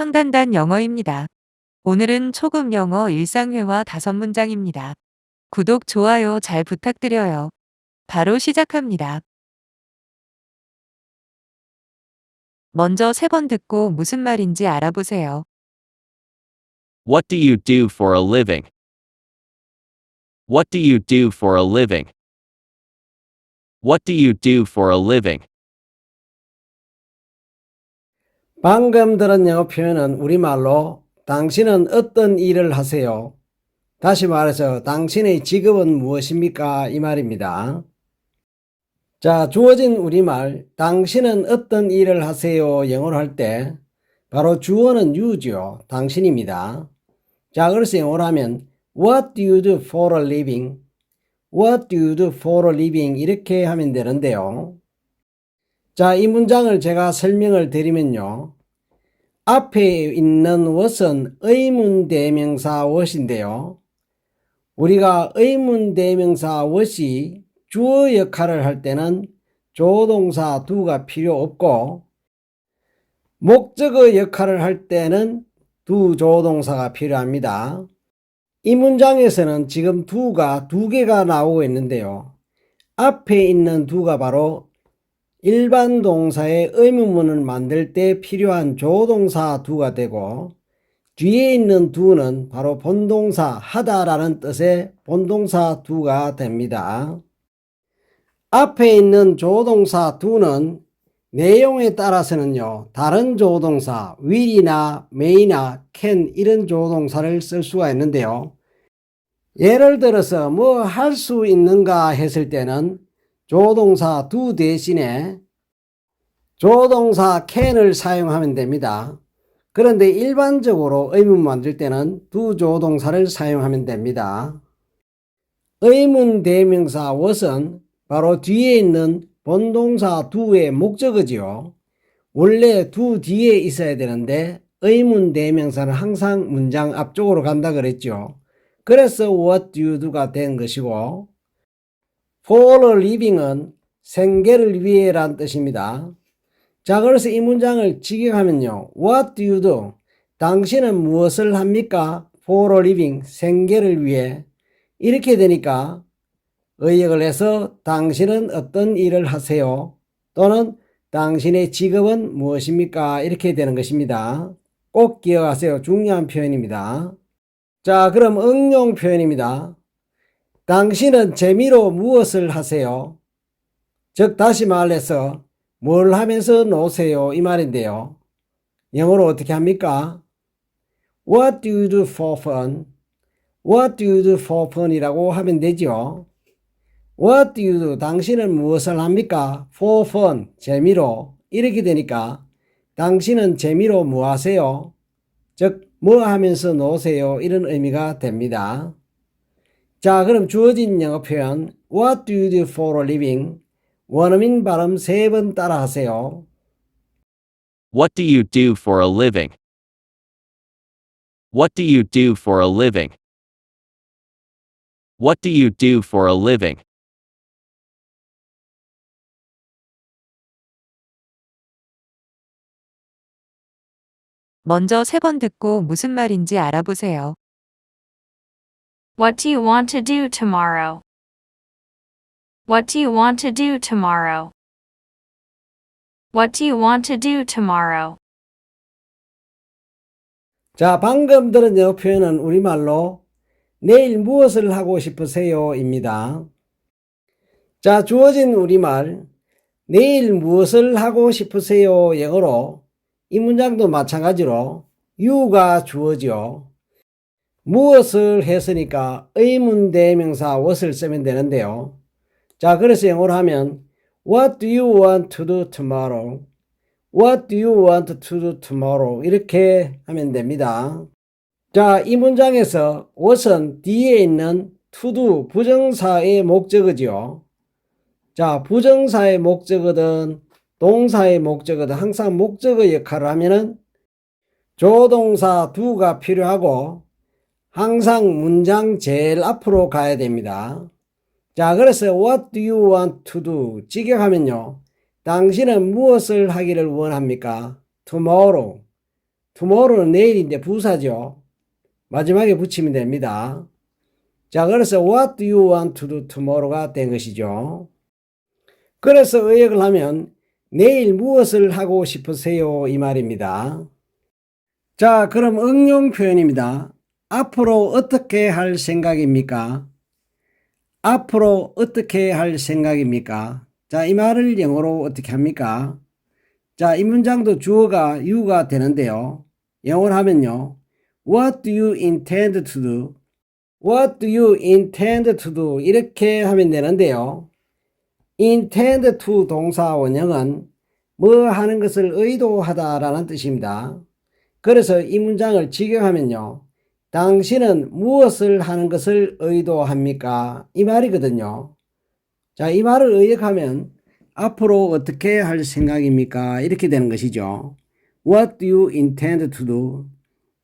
황단단 영어입니다. 오늘은 초급 영어 일상회화 다섯 문장입니다. 구독, 좋아요 잘 부탁드려요. 바로 시작합니다. 먼저 세 번 듣고 무슨 말인지 알아보세요. What do you do for a living? What do you do for a living? What do you do for a living? 방금 들은 영어 표현은 우리말로 당신은 어떤 일을 하세요? 다시 말해서 당신의 직업은 무엇입니까? 이 말입니다. 자, 주어진 우리말 당신은 어떤 일을 하세요? 영어로 할 때 바로 주어는 you죠. 당신입니다. 자, 그래서 영어로 하면 What do you do for a living? What do you do for a living? 이렇게 하면 되는데요. 자, 이 문장을 제가 설명을 드리면요. 앞에 있는 what은 의문대명사 what인데요. 우리가 의문대명사 what이 주어 역할을 할 때는 조동사 do가 필요 없고 목적어 역할을 할 때는 두 조동사가 필요합니다. 이 문장에서는 지금 두가 두 개가 나오고 있는데요. 앞에 있는 두가 바로 일반 동사의 의문문을 만들 때 필요한 조동사 두가 되고 뒤에 있는 두는 바로 본동사 하다라는 뜻의 본동사 두가 됩니다. 앞에 있는 조동사 두는 내용에 따라서는요, 다른 조동사, will이나 may나 can 이런 조동사를 쓸 수가 있는데요. 예를 들어서 뭐 할 수 있는가 했을 때는 조동사 do 대신에 조동사 can을 사용하면 됩니다. 그런데 일반적으로 의문 만들 때는 두 조동사를 사용하면 됩니다. 의문 대명사 what은 바로 뒤에 있는 본동사 do의 목적어지요. 원래 do 뒤에 있어야 되는데 의문 대명사는 항상 문장 앞쪽으로 간다 그랬죠. 그래서 what do you do가 된 것이고 for a living은 생계를 위해란 뜻입니다. 자, 그래서 이 문장을 직역하면요. What do you do? 당신은 무엇을 합니까? For a living, 생계를 위해. 이렇게 되니까 의역을 해서 당신은 어떤 일을 하세요? 또는 당신의 직업은 무엇입니까? 이렇게 되는 것입니다. 꼭 기억하세요. 중요한 표현입니다. 자, 그럼 응용 표현입니다. 당신은 재미로 무엇을 하세요? 즉, 다시 말해서 뭘 하면서 노세요? 이 말인데요. 영어로 어떻게 합니까? What do you do for fun? What do you do for fun? 이라고 하면 되죠. What do you do? 당신은 무엇을 합니까? For fun. 재미로. 이렇게 되니까 당신은 재미로 뭐 하세요? 즉, 뭐 하면서 노세요? 이런 의미가 됩니다. 자, 그럼 주어진 영어 표현 What do you do for a living? 원어민 발음 세 번 따라 하세요. What do you do for a living? What do you do for a living? What do you do for a living? 먼저 세 번 듣고 무슨 말인지 알아보세요. What do you want to do tomorrow? What do you want to do tomorrow? What do you want to do tomorrow? 자, 방금 들은 영어 표현은 우리말로 내일 무엇을 하고 싶으세요? 입니다. 자, 주어진 우리말 내일 무엇을 하고 싶으세요? 영어로 이 문장도 마찬가지로 you가 주어죠. 무엇을 했으니까 의문 대명사 what을 쓰면 되는데요. 자, 그래서 영어로 하면 What do you want to do tomorrow? What do you want to do tomorrow? 이렇게 하면 됩니다. 자, 이 문장에서 what은 뒤에 있는 to do 부정사의 목적어지요. 자, 부정사의 목적어든 동사의 목적어든 항상 목적어 역할을 하면은 조동사 do가 필요하고 항상 문장 제일 앞으로 가야 됩니다. 자, 그래서 what do you want to do? 직역하면요. 당신은 무엇을 하기를 원합니까? tomorrow. tomorrow는 내일인데 부사죠. 마지막에 붙이면 됩니다. 자, 그래서 what do you want to do tomorrow가 된 것이죠. 그래서 의역을 하면 내일 무엇을 하고 싶으세요? 이 말입니다. 자, 그럼 응용 표현입니다. 앞으로 어떻게 할 생각입니까? 앞으로 어떻게 할 생각입니까? 자, 이 말을 영어로 어떻게 합니까? 자, 이 문장도 주어가 you가 되는데요. 영어로 하면요. What do you intend to do? What do you intend to do? 이렇게 하면 되는데요. intend to 동사 원형은 뭐 하는 것을 의도하다라는 뜻입니다. 그래서 이 문장을 직역하면요. 당신은 무엇을 하는 것을 의도합니까? 이 말이거든요. 자, 이 말을 의역하면 앞으로 어떻게 할 생각입니까? 이렇게 되는 것이죠. What do you intend to do?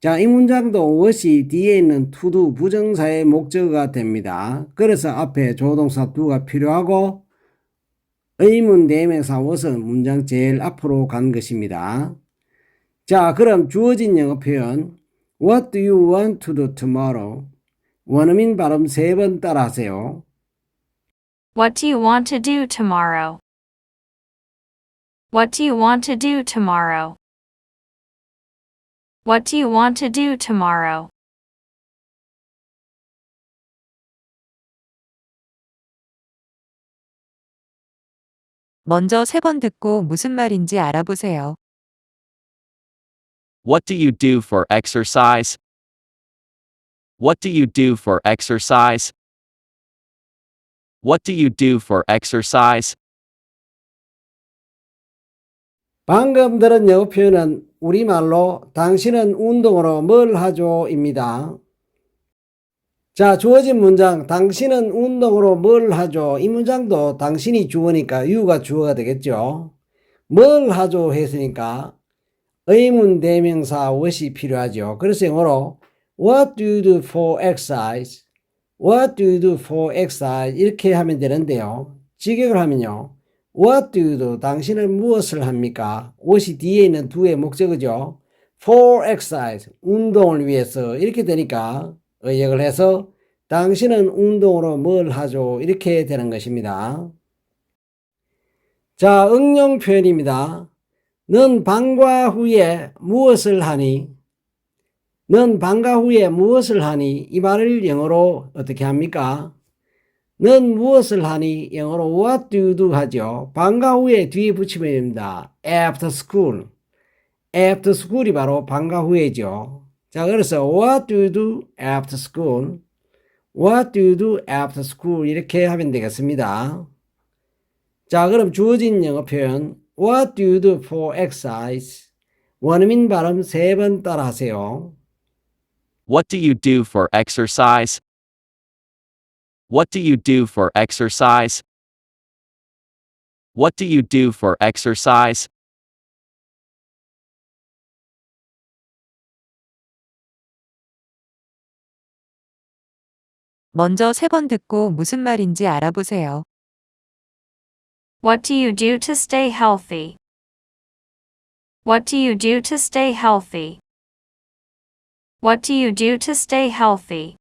자, 이 문장도 what이 뒤에 있는 to do 부정사의 목적어가 됩니다. 그래서 앞에 조동사 do가 필요하고 의문 대명사 what은 문장 제일 앞으로 간 것입니다. 자, 그럼 주어진 영어 표현 What do you want to do tomorrow? 원어민 발음 세 번 따라 하세요. What do you want to do tomorrow? What do you want to do tomorrow? What do you want to do tomorrow? 먼저 세 번 듣고 무슨 말인지 알아보세요. What do you do for exercise? What do you do for exercise? What do you do for exercise? 방금 들은 영어 표현은 우리말로 당신은 운동으로 뭘 하죠? 입니다. 자, 주어진 문장, 당신은 운동으로 뭘 하죠? 이 문장도 당신이 주어니까 you가 주어가 되겠죠. 뭘 하죠? 했으니까 의문 대명사 what이 필요하죠. 그래서 영어로 What do you do for exercise? What do you do for exercise? 이렇게 하면 되는데요. 직역을 하면요. What do you do? 당신은 무엇을 합니까? what이 뒤에 있는 do의 목적어죠. For exercise, 운동을 위해서 이렇게 되니까 의역을 해서 당신은 운동으로 뭘 하죠? 이렇게 되는 것입니다. 자, 응용 표현입니다. 넌 방과 후에 무엇을 하니? 넌 방과 후에 무엇을 하니? 이 말을 영어로 어떻게 합니까? 넌 무엇을 하니? 영어로 what do you do 하죠. 방과 후에 뒤에 붙이면 됩니다. after school. after school이 바로 방과 후에죠. 자, 그래서 what do you do after school? What do you do after school? 이렇게 하면 되겠습니다. 자, 그럼 주어진 영어 표현 What do you do for exercise? 원어민 발음 세 번 따라 하세요. What do you do for exercise? What do you do for exercise? What do you do for exercise? 먼저 세 번 듣고 무슨 말인지 알아보세요. What do you do to stay healthy? What do you do to stay healthy? What do you do to stay healthy?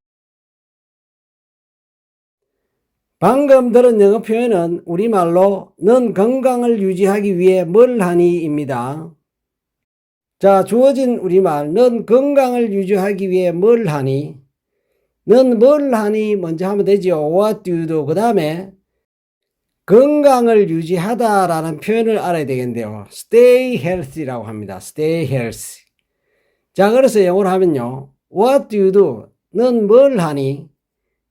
방금 들은 영어 표현은 우리말로 넌 건강을 유지하기 위해 뭘 하니?입니다. 자, 주어진 우리말 넌 건강을 유지하기 위해 뭘 하니? 넌뭘 하니? 먼저 하면 되죠. What do you do? 그 다음에 건강을 유지하다라는 표현을 알아야 되겠는데요. Stay healthy라고 합니다. Stay healthy. 자, 그래서 영어로 하면요. What do you do? 넌 뭘 하니?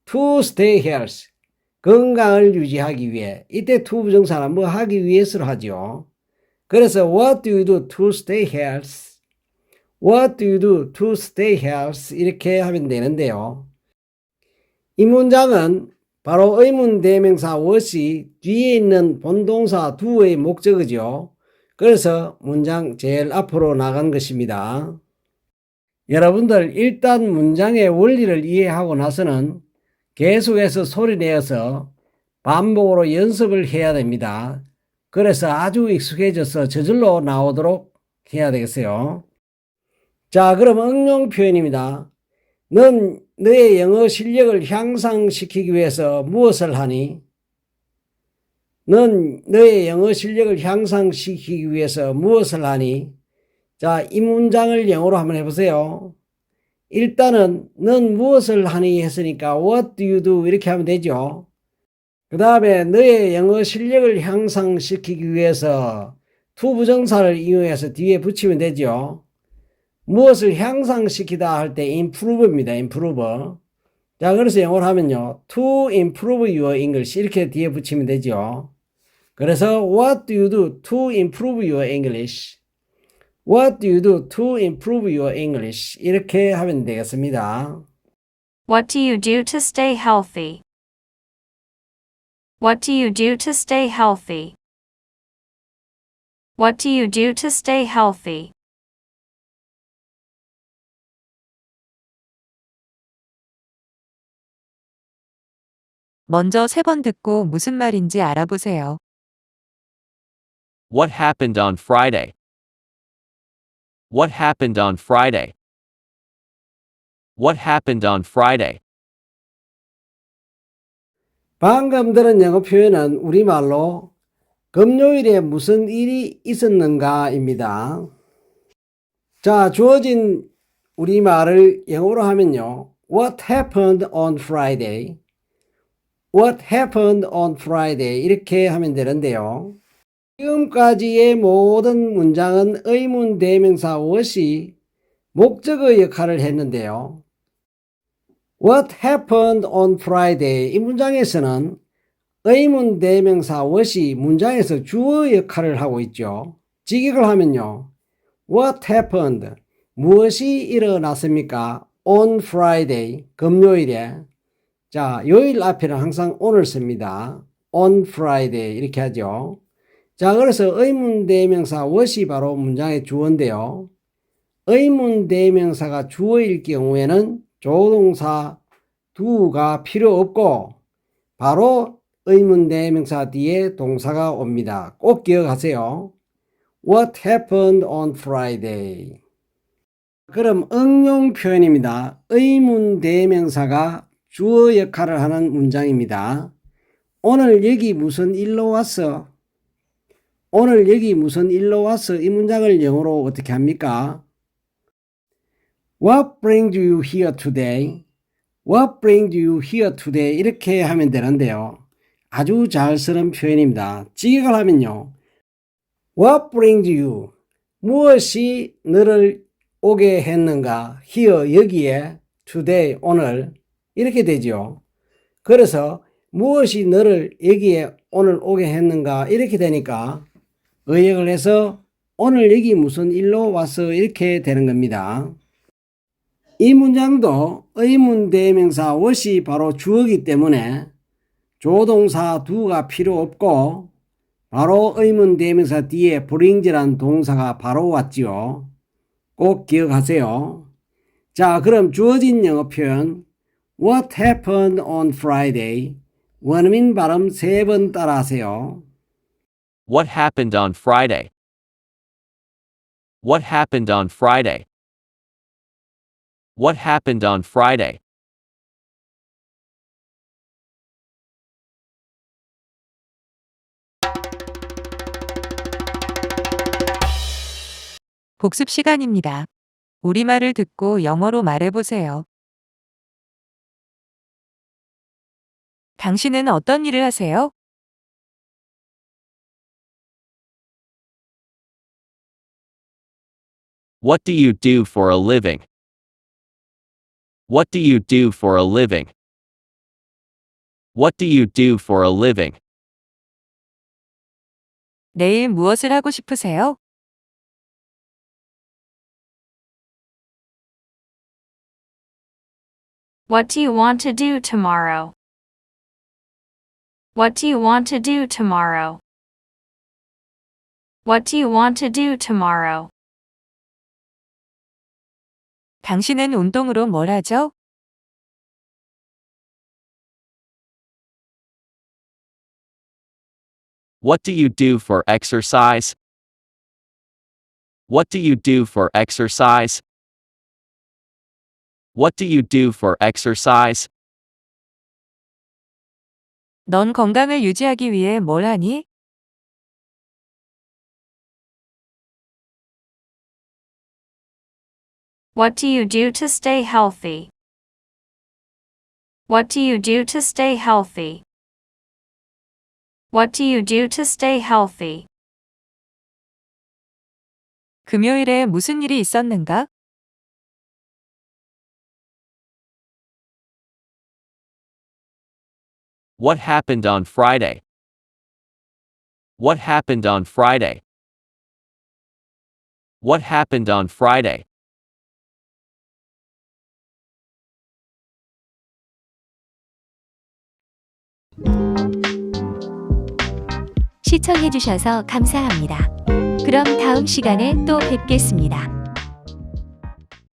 To stay healthy. 건강을 유지하기 위해. 이때 to 부정사는 뭐 하기 위해서로 하죠. 그래서 what do you do to stay healthy? What do you do to stay healthy? 이렇게 하면 되는데요. 이 문장은 바로 의문 대명사 what이 뒤에 있는 본동사 do의 목적어죠. 그래서 문장 제일 앞으로 나간 것입니다. 여러분들 일단 문장의 원리를 이해하고 나서는 계속해서 소리 내어서 반복으로 연습을 해야 됩니다. 그래서 아주 익숙해져서 저절로 나오도록 해야 되겠어요. 자, 그럼 응용 표현입니다. 넌 너의 영어 실력을 향상시키기 위해서 무엇을 하니? 넌 너의 영어 실력을 향상시키기 위해서 무엇을 하니? 자, 이 문장을 영어로 한번 해보세요. 일단은 넌 무엇을 하니 했으니까 what do you do 이렇게 하면 되죠. 그 다음에 너의 영어 실력을 향상시키기 위해서 to 부정사를 이용해서 뒤에 붙이면 되죠. 무엇을 향상시키다 할 때 improve입니다. improve. 자, 그래서 영어로 하면요. to improve your English 이렇게 뒤에 붙이면 되죠. 그래서 what do you do to improve your English? What do you do to improve your English? 이렇게 하면 되겠습니다. What do you do to stay healthy? What do you do to stay healthy? What do you do to stay healthy? 먼저 세 번 듣고 무슨 말인지 알아보세요. What happened on Friday? What happened on Friday? What happened on Friday? 방금 들은 영어 표현은 우리말로 금요일에 무슨 일이 있었는가입니다. 자, 주어진 우리말을 영어로 하면요. What happened on Friday? What happened on Friday? 이렇게 하면 되는데요. 지금까지의 모든 문장은 의문 대명사 what이 목적어 역할을 했는데요. What happened on Friday? 이 문장에서는 의문 대명사 what이 문장에서 주어 역할을 하고 있죠. 직역을 하면요. What happened? 무엇이 일어났습니까? On Friday, 금요일에. 자, 요일 앞에는 항상 one을 씁니다. On Friday 이렇게 하죠. 자, 그래서 의문 대명사 what이 바로 문장의 주어인데요. 의문 대명사가 주어일 경우에는 조동사 do가 필요 없고 바로 의문 대명사 뒤에 동사가 옵니다. 꼭 기억하세요. What happened on Friday? 그럼 응용 표현입니다. 의문 대명사가 주어 역할을 하는 문장입니다. 오늘 여기 무슨 일로 왔어? 오늘 여기 무슨 일로 왔어? 이 문장을 영어로 어떻게 합니까? What brings you here today? What brings you here today? 이렇게 하면 되는데요. 아주 잘 쓰는 표현입니다. 직역을 하면요. What brings you? 무엇이 너를 오게 했는가? here, 여기에, today, 오늘. 이렇게 되죠. 그래서 무엇이 너를 여기에 오늘 오게 했는가? 이렇게 되니까 의역을 해서 오늘 여기 무슨 일로 왔어? 이렇게 되는 겁니다. 이 문장도 의문 대명사 what이 바로 주어기 때문에 조동사 do가 필요 없고 바로 의문 대명사 뒤에 brings란 동사가 바로 왔지요. 꼭 기억하세요. 자, 그럼 주어진 영어 표현 What happened on Friday? 원어민 발음 세 번 따라하세요. What happened on Friday? What happened on Friday? What happened on Friday? 복습 시간입니다. 우리말을 듣고 영어로 말해보세요. 당신은 어떤 일을 하세요? What do you do for a living? What do you do for a living? What do you do for a living? 내일 무엇을 하고 싶으세요? What do you want to do tomorrow? What do you want to do tomorrow? What do you want to do tomorrow? 당신은 운동으로 뭘 하죠? What do you do for exercise? What do you do for exercise? What do you do for exercise? 넌 건강을 유지하기 위해 뭘 하니? What do you do to stay healthy? What do you do to stay healthy? What do you do to stay healthy? 금요일에 무슨 일이 있었는가? What happened on Friday? What happened on Friday? What happened on Friday? 시청해주셔서 감사합니다. 그럼 다음 시간에 또 뵙겠습니다.